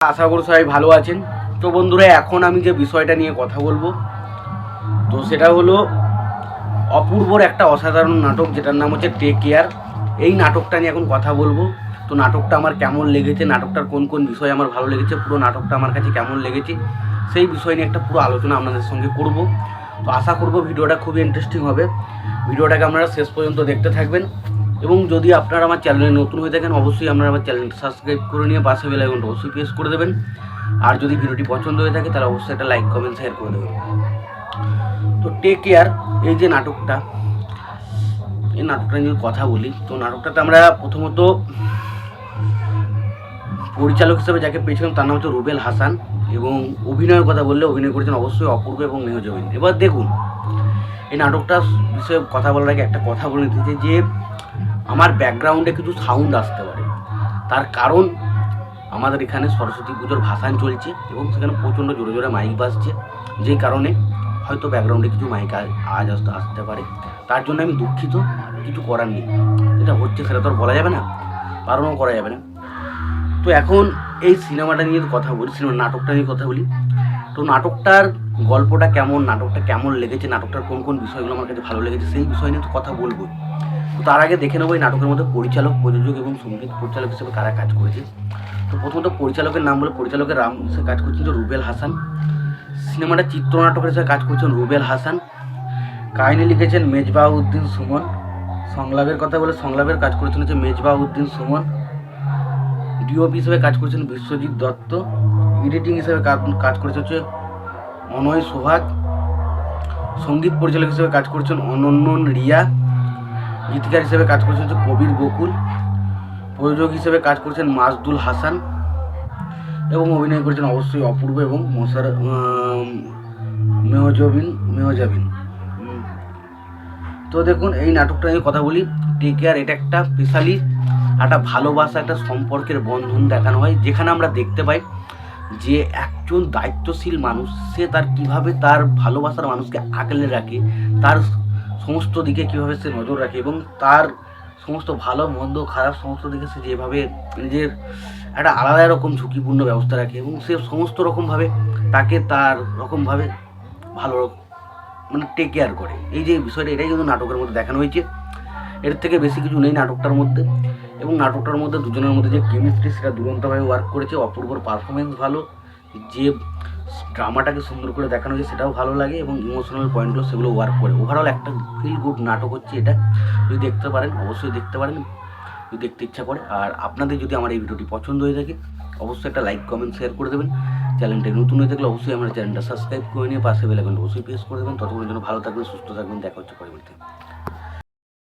আশা করি সবাই ভালো আছেন। তো বন্ধুরা, এখন আমি যে বিষয়টা নিয়ে কথা বলব, তো সেটা হলো অপূর্বর একটা অসাধারণ নাটক, যেটার নাম হচ্ছে টেক কেয়ার এই নাটকটা নিয়ে এখন কথা বলব। তো নাটকটা আমার কেমন লেগেছে, নাটকটার কোন কোন বিষয় আমার ভালো লেগেছে, পুরো নাটকটা আমার কাছে কেমন লেগেছে, সেই বিষয় নিয়ে একটা পুরো আলোচনা আপনাদের সঙ্গে করব। তো আশা করব ভিডিওটা খুবই ইন্টারেস্টিং হবে। ভিডিওটাকে আপনারা শেষ পর্যন্ত দেখতে থাকবেন। এবং যদি আপনারা আমার চ্যানেলে নতুন হয়ে থাকেন, অবশ্যই আপনারা আমার চ্যানেলটা সাবস্ক্রাইব করে নিয়ে পাশে বেল আইকনটা অবশ্যই প্রেস করে দেবেন। আর যদি ভিডিওটি পছন্দ হয়ে থাকে, তাহলে অবশ্যই একটা লাইক কমেন্ট শেয়ার করে দেবেন। তো টেক কেয়ার এই যে নাটকটা, এই নাটকটা নিয়ে কথা বলি। তো নাটকটাতে আমরা প্রথমত পরিচালক হিসেবে যাকে পেয়েছিলাম, তার নাম হচ্ছে রুবেল হাসান এবং অভিনয়ের কথা বললে অভিনয় করেছেন অবশ্যই অপূর্ব এবং মেহজবিন এবার দেখুন, এই নাটকটা বিষয়ে কথা বলার আগে একটা কথা বলে নিতে যে আমার ব্যাকগ্রাউন্ডে কিছু সাউন্ড আসতে পারে। তার কারণ, আমাদের এখানে সরস্বতী পুজোর ভাসান চলছে এবং সেখানে প্রচণ্ড জোরে জোরে মাইক বাজছে। যেই কারণে হয়তো ব্যাকগ্রাউন্ডে কিছু মাইক আওয়াজ আসতে আসতে পারে। তার জন্য আমি দুঃখিত, কিছু করার নেই। এটা হচ্ছে সেটা তো আর বলা যাবে না, বারণও করা যাবে না। তো এখন এই সিনেমাটা নিয়ে কথা বলি, সিনেমা নাটকটা নিয়ে কথা বলি। তো নাটকটার গল্পটা কেমন, নাটকটা কেমন লেগেছে, নাটকটার কোন কোন বিষয়গুলো আমার কাছে ভালো লেগেছে সেই বিষয় নিয়ে তো কথা বলব তো তার আগে দেখে নেব এই নাটকের মধ্যে পরিচালক, প্রযোজক এবং সংগীত পরিচালক হিসেবে কারা কাজ করেছে। তো প্রথমত পরিচালকের নাম বলে পরিচালকের রাম হিসেবে কাজ করছেন যে রুবেল হাসান। সিনেমাটা চিত্রনাটকের হিসেবে কাজ করছেন রুবেল হাসান। কাহিনী লিখেছেন মেজবাউদ্দিন সুমন। সংলাপের কথা বলে সংলাপের কাজ করেছেন হচ্ছে মেজবাউদ্দিন সুমন। ডিওপি হিসেবে কাজ করেছেন বিশ্বজিৎ দত্ত। এডিটিং হিসেবে কাজ- কাজ করেছে হচ্ছে অনয় সোহাগ। সংগীত পরিচালক হিসেবে কাজ করছেন অনন্য রিয়া। গীতিকার হিসেবে কাজ করেছেন হচ্ছে কবির বকুল, প্রযোজক হিসেবে কাজ করেছেন মাজদুল হাসান এবং অভিনয় করেছেন অবশ্যই অপূর্ব এবং মশার মেহজবিন, মেহজাবিন। তো দেখুন, এই নাটকটা নিয়ে কথা বলি টেক কেয়ার এটা একটা স্পেশালি একটা ভালোবাসা, একটা সম্পর্কের বন্ধন দেখানো হয়, যেখানে আমরা দেখতে পাই যে একজন দায়িত্বশীল মানুষ, সে তার কীভাবে তার ভালোবাসার মানুষকে আগলে রাখে, তার সমস্ত দিকে কীভাবে সে নজর রাখে এবং তার সমস্ত ভালো, মন্দ, খারাপ সমস্ত দিকে সে যেভাবে নিজের একটা আলাদা রকম ঝুঁকিপূর্ণ ব্যবস্থা রাখে এবং সে সমস্ত রকমভাবে তাকে তার রকমভাবে ভালো মানে টেক কেয়ার করে। এই যে বিষয়টা, এটাই কিন্তু নাটকের মধ্যে দেখানো হয়েছে। এর থেকে বেশি কিছু নেই নাটকটার মধ্যে এবং নাটকটার মধ্যে দুজনের মধ্যে যে কেমিস্ট্রি সেটা দুরন্তভাবে ওয়ার্ক করেছে। অপূর্বর পারফরমেন্স ভালো, যে ড্রামাটাকে সুন্দর করে দেখানো হয়েছে, সেটাও ভালো লাগে এবং ইমোশনাল পয়েন্টগুলো সেগুলো ওয়ার্ক করে। ওভারঅল একটা ফিল গুড নাটক হচ্ছে এটা। যদি দেখতে পারেন, অবশ্যই দেখতে পারেন, যদি দেখতে ইচ্ছা করে। আর আপনাদের যদি আমার এই ভিডিওটি পছন্দ হয়ে থাকে, অবশ্যই একটা লাইক কমেন্ট শেয়ার করে দেবেন। চ্যানেলটা নতুন হয়ে থাকলে অবশ্যই আমার চ্যানেলটা সাবস্ক্রাইব করে নিয়ে পাশে বেলাকনটা অবশ্যই প্রেস করে দেবেন। ততক্ষণ জন্য ভালো থাকবেন, সুস্থ থাকবেন, দেখা হচ্ছে পরবর্তী।